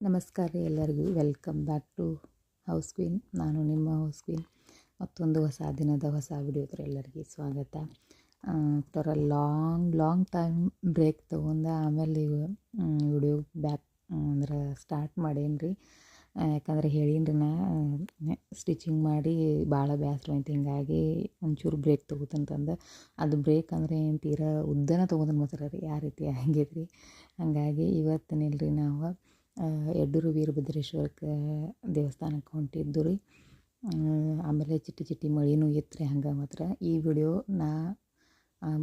ನಮಸ್ಕಾರ ರೀ ಎಲ್ಲರಿಗೂ. Welcome back to house queen ನಾನು ನಿಮ್ಮ ಹೌಸ್ ಕ್ವೀನ್ ಮತ್ತೊಂದು ಹೊಸ ದಿನದ ಹೊಸ ವಿಡಿಯೋದ್ರೆ ಎಲ್ಲರಿಗೆ ಸ್ವಾಗತ. ಥರ ಲಾಂಗ್ ಲಾಂಗ್ ಟೈಮ್ ಬ್ರೇಕ್ ತೊಗೊಂಡು ಆಮೇಲೆ ವಿಡಿಯೋ ಬ್ಯಾಕ್ ಅಂದ್ರೆ ಸ್ಟಾರ್ಟ್ ಮಾಡೇನಿ ರೀ. ಯಾಕಂದ್ರೆ ಹೇಳೀನಿ ರೀ ನಾ ಸ್ಟಿಚಿಂಗ್ ಮಾಡಿ ಭಾಳ ಬೇಸರ ಐತಿ ಹಿಂಗಾಗಿ ಒಂಚೂರು ಬ್ರೇಕ್ ತೊಗೋತಂತಂದು. ಅದು ಬ್ರೇಕ್ ಅಂದರೆ ಏನು ತೀರಾ ಉದ್ದನ ತೊಗೊಂಡು ಮಾತ್ರ ರೀ ಯಾವ ರೀತಿ ಹಂಗೈತೆ ರೀ ಹಾಗಾಗಿ ಇವತ್ತಿನಿಲ್ರಿ ನಾವು ಯಡ್ಡೂರು ವೀರಭದ್ರೇಶ್ವರಕ್ಕೆ ದೇವಸ್ಥಾನಕ್ಕೆ ಹೊಂಟಿದ್ದು ರೀ. ಆಮೇಲೆ ಚಿಟ್ಟಿ ಚಿಟ್ಟಿ ಮಳೆನೂ ಇತ್ತು ರೀ ಹಂಗೆ ಮಾತ್ರ. ಈ ವಿಡಿಯೋ ನಾ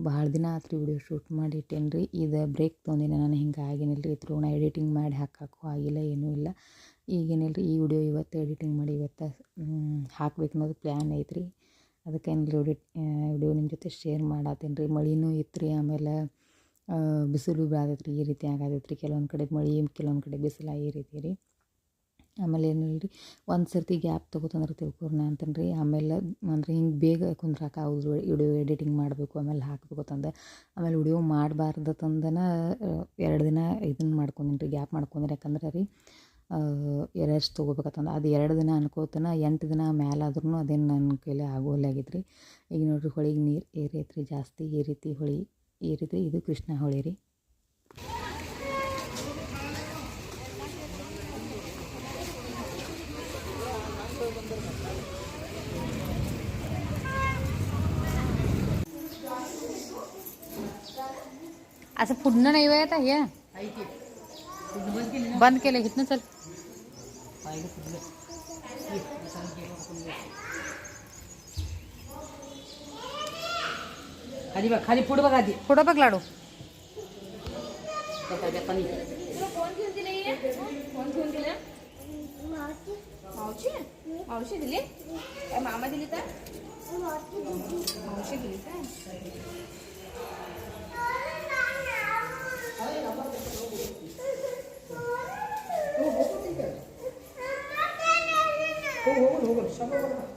ಭಾಳ ದಿನ ಆತ್ರಿ ವಿಡಿಯೋ ಶೂಟ್ ಮಾಡಿ ಇಟ್ಟೇನಿ ರೀ. ಇದು ಬ್ರೇಕ್ ತೊಂದಿನ ನಾನು, ಹಿಂಗೆ ಆಗಿನಿಲ್ಲ ರೀ. ಇದ್ರ ನಾ ಎಡಿಟಿಂಗ್ ಮಾಡಿ ಹಾಕೋಕ್ಕೂ ಆಗಿಲ್ಲ, ಏನೂ ಇಲ್ಲ. ಈಗೇನಿಲ್ಲ ರೀ, ಈ ವಿಡಿಯೋ ಇವತ್ತು ಎಡಿಟಿಂಗ್ ಮಾಡಿ ಇವತ್ತು ಹಾಕ್ಬೇಕು ಅನ್ನೋದು ಪ್ಲ್ಯಾನ್ ಐತ್ರಿ. ಅದಕ್ಕೆ ಏನಿಲ್ಲ ವಿಡಿಯೋ ವಿಡಿಯೋ ನಿಮ್ಮ ಜೊತೆ ಶೇರ್ ಮಾಡತ್ತೇನೆ ರೀ ಮಳೆನೂ ಇತ್ತು ರೀ ಆಮೇಲೆ ಬಿಸಿಲು ಬೀಳತೈತೆ ರೀ ಈ ರೀತಿ ಆಗತೈತೆ ರೀ ಕೆಲವೊಂದು ಕಡೆ ಮಳೆ, ಕೆಲವೊಂದು ಕಡೆ ಬಿಸಿಲು, ಈ ರೀತಿ ರೀ. ಆಮೇಲೆ ಏನು ರೀ ಒಂದು ಸರ್ತಿ ಗ್ಯಾಪ್ ತೊಗೋತಂದ್ರೆ ತಿಳ್ಕೊರ್ನ ಅಂತನ್ರಿ. ರೀ ಆಮೇಲೆ ಅಂದರೆ ಹಿಂಗೆ ಬೇಗ ಕುಂದ್ರಕ್ಕೆ ಹೌದು, ವಿಡಿಯೋ ಎಡಿಟಿಂಗ್ ಮಾಡಬೇಕು, ಆಮೇಲೆ ಹಾಕಬೇಕು ತಂದೆ ಆಮೇಲೆ ವಿಡಿಯೋ ಮಾಡಬಾರ್ದು ತಂದನ ಎರಡು ದಿನ ಇದನ್ನು ಮಾಡ್ಕೊಂಡಿನ್ರಿ ಗ್ಯಾಪ್ ಮಾಡ್ಕೊಂಡ್ರೆ ಯಾಕಂದ್ರೆ ರೀ ರೆಸ್ಟ್ ತೊಗೋಬೇಕಂತಂದು ಅದು ಎರಡು ದಿನ ಅನ್ಕೋತನ, ಎಂಟು ದಿನ ಮ್ಯಾಲಾದ್ರೂ ಅದೇನು ನನ್ನ ಕೈಲಿ ಆಗೋಲ್ಲಾಗಿತ್ತು ರೀ ಈಗ ನೋಡಿರಿ, ಹೊಳಿಗೆ ನೀರು ಏರೈತ್ರಿ ಜಾಸ್ತಿ. ಈ ರೀತಿ ಹೊಳಿ ಈ ರೀತಿ ಇದು ಕೃಷ್ಣ ಹೊಳೆ ರೀ असं पुढनं नाही वय आता हे बंद केलं इथनं चल खाली बघ खाली पुढं बघ आधी पुढं बघ लाडू त्याच्या पाणी फ़ोन घेऊन दिले फ़ोन घेऊन दिले मावशी मावशी दिली काय मामा दिली तर मावशी दिली काय ಇದು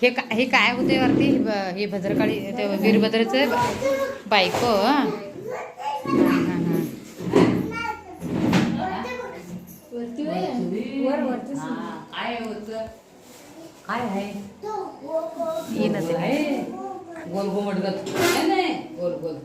हे का हे काय होते वरती? हे भद्रकाळी ते वीरभद्रचं बायको हां? काय आहे गोल गोमट गोल गोल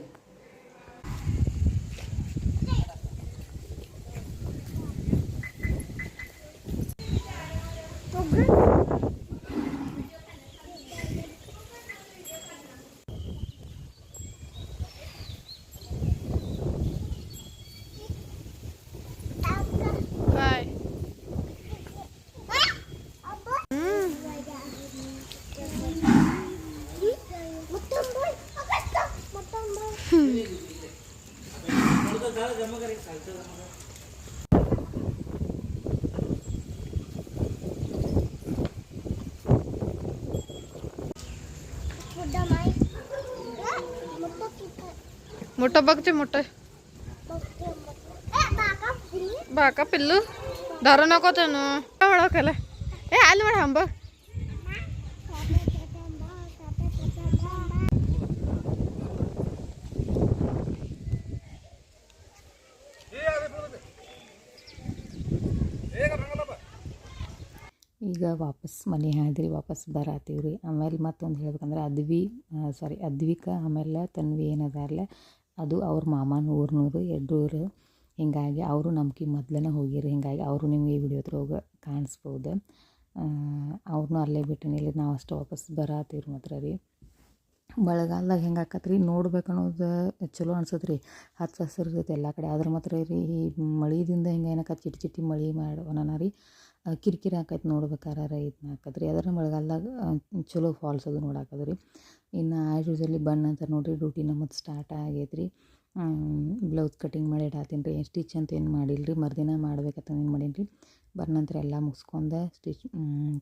मोठं बघचे मोठ. बाका पिल्लू. धरू नको त्यानं. ओळखायला? ए आलं म्हणा बघ. ಈಗ ವಾಪಸ್ ಮನೆ ಹಾದ್ರಿ ವಾಪಸ್ ಬರತ್ತೀವಿ ರೀ ಆಮೇಲೆ ಮತ್ತೊಂದು ಹೇಳ್ಬೇಕಂದ್ರೆ ಅದ್ವಿ ಸಾರಿ ಅದ್ವಿಕ ಆಮೇಲೆ ತನ್ವಿ ಏನದಾರಲ್ಲ ಅದು ಅವ್ರ ಮಾಮನ ಊರ್ನೂರು ಎಡ್ಡೂರು ಹಿಂಗಾಗಿ ಅವರು ನಮ್ಗೆ ಮೊದ್ಲನೇ ಹೋಗಿರಿ ಹಿಂಗಾಗಿ ಅವರು ನಿಮಗೆ ಈ ವಿಡಿಯೋದ್ರೊಳಗೆ ಕಾಣಿಸ್ಬೋದು. ಅವ್ರನ್ನೂ ಅಲ್ಲೇ ಬಿಟ್ಟಿನಿಲ್ಲ ನಾವು ಅಷ್ಟು ವಾಪಸ್ ಬರತ್ತೀವಿ ಮಾತ್ರ ರೀ. ಮಳೆಗಾಲದಾಗ ಹೆಂಗೆ ಆಕತ್ರಿ, ನೋಡ್ಬೇಕು ಅನ್ನೋದು ಚಲೋ ಅನ್ಸತ್ತೆ ರೀ ಹಸಿರು ಇರ್ತೈತೆ ಎಲ್ಲ ಕಡೆ, ಆದ್ರೆ ಮಾತ್ರ ರೀ ಈ ಮಳೆದಿಂದ ಹಿಂಗೆ ಏನಕ್ಕೆ ಚಿಟಿ ಚಿಟಿ ಮಳೆ ಮಾಡೋಣ ರೀ. ಕಿರಿಕಿರಿ ಆಕೈತೆ ನೋಡ್ಬೇಕಾರೆ ಇದನ್ನ ಹಾಕದ್ರಿ. ಅದರ ಮಳೆಗಾಲದಾಗ ಚಲೋ ಫಾಲ್ಸ್ ಅದು ನೋಡಾಕದ್ರಿ. ಇನ್ನು ಆ್ಯಸ್ ಯೂಸಲಿ ಬಣ್ಣ ಅಂತ ನೋಡಿರಿ ಡ್ಯೂಟಿ ನಮ್ಮದು ಸ್ಟಾರ್ಟ್ ಆಗೈತ್ರಿ. ಬ್ಲೌಸ್ ಕಟಿಂಗ್ ಮಾಡಿ ಇಡಾತೀನಿ ರೀ ಸ್ಟಿಚ್ ಅಂತ ಏನು ಮಾಡಿಲ್ಲ ರೀ ಮರುದಿನ ಮಾಡ್ಬೇಕಂತ ಏನು ಮಾಡೀನಿ ರೀ ಬರ್ನಂತರ ಎಲ್ಲ ಮುಗಿಸ್ಕೊಂಡು ಸ್ಟಿಚ್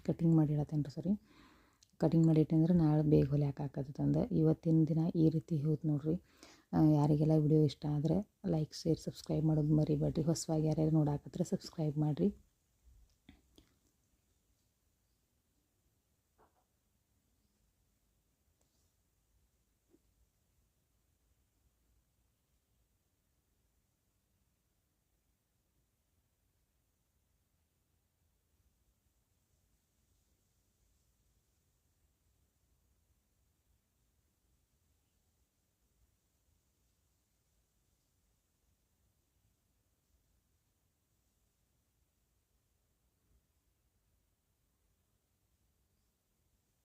ಕಟಿಂಗ್ ಮಾಡಿ ಇಡತ್ತೇನೆ ರೀ ಸರಿ. ಕಟಿಂಗ್ ಮಾಡಿ ಇಟ್ಟಂದ್ರೆ ನಾಳೆ ಬೇಗ ಹೊಲಿಯಾಕೆ ಆಕತ್ತಂದು ಇವತ್ತಿನ ದಿನ ಈ ರೀತಿ ಹೋಯ್ತು ನೋಡ್ರಿ. ಯಾರಿಗೆಲ್ಲ ವಿಡಿಯೋ ಇಷ್ಟ ಆದರೆ ಲೈಕ್ ಶೇರ್ ಸಬ್ಸ್ಕ್ರೈಬ್ ಮಾಡೋದು ಮರಿಬೇಡ್ರಿ. ಹೊಸವಾಗಿ ಯಾರ್ಯಾರು ನೋಡಾಕತ್ರೆ ಸಬ್ಸ್ಕ್ರೈಬ್ ಮಾಡಿರಿ.